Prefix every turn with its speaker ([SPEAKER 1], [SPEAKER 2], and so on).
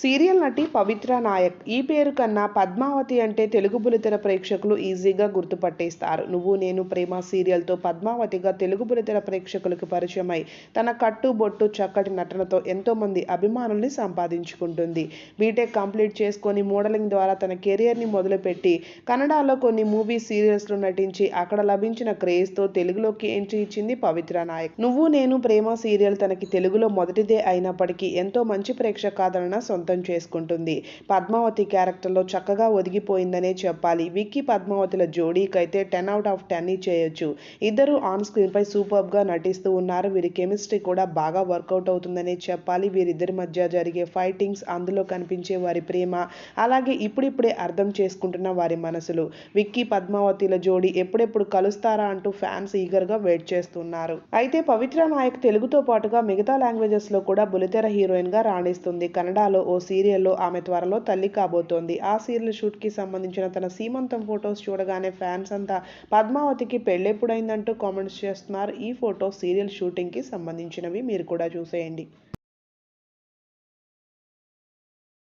[SPEAKER 1] Serial నటి పవిత్ర నాయక్. ఈ పేరు కన్నా పద్మావతి అంటే తెలుగు బులితెర ప్రేక్షకులు ఈజీగా గుర్తుపట్టేస్తారు. నువ్వు నేను ప్రేమ సీరియల్తో పద్మావతిగా తెలుగు బులితెర ప్రేక్షకులకు పరిచయమై తన కట్టు బొట్టు చక్కటి నటనతో ఎంతోమంది అభిమానుల్ని సంపాదించుకుంటుంది. బీటెక్ కంప్లీట్ చేసుకొని మోడలింగ్ ద్వారా తన కెరియర్ని మొదలుపెట్టి కన్నడలో కొన్ని మూవీ సీరియల్స్లో నటించి అక్కడ లభించిన క్రేజ్తో తెలుగులోకి ఎంట్రీ ఇచ్చింది పవిత్ర నాయక్. నువ్వు నేను ప్రేమ సీరియల్ తనకి తెలుగులో మొదటిదే అయినప్పటికీ ఎంతో మంచి ప్రేక్షకాదరణ సొంత చేసుకుంటుంది. పద్మావతి క్యారెక్టర్లో చక్కగా ఒదిగిపోయిందనే చెప్పాలి. విక్కీ పద్మావతిల జోడీకైతే టెన్ అవుట్ ఆఫ్ టెన్ చేయొచ్చు ఇద్దరు ఆన్ స్క్రీన్ పై సూపర్గా నటిస్తూ ఉన్నారు. వీరి కెమిస్ట్రీ కూడా బాగా వర్కౌట్ అవుతుందనే చెప్పాలి. వీరిద్దరి మధ్య జరిగే ఫైటింగ్స్ అందులో కనిపించే వారి ప్రేమ అలాగే ఇప్పుడిప్పుడే అర్థం చేసుకుంటున్న వారి మనసులు. విక్కీ పద్మావతిల జోడీ ఎప్పుడెప్పుడు కలుస్తారా అంటూ ఫ్యాన్స్ ఈగర్గా వెయిట్ చేస్తున్నారు. అయితే పవిత్ర నాయక్ తెలుగుతో పాటుగా మిగతా లాంగ్వేజెస్లో కూడా బులితెర హీరోయిన్గా రాణిస్తుంది. కన్నడలో ఓ సీరియల్లో ఆమె త్వరలో తల్లి కాబోతోంది. ఆ సీరియల్ షూట్కి సంబంధించిన తన సీమంతం ఫొటోస్ చూడగానే ఫ్యాన్స్ అంతా పద్మావతికి పెళ్ళెప్పుడైందంటూ కామెంట్స్ చేస్తున్నారు. ఈ ఫోటో సీరియల్ షూటింగ్కి సంబంధించినవి మీరు కూడా చూసేయండి.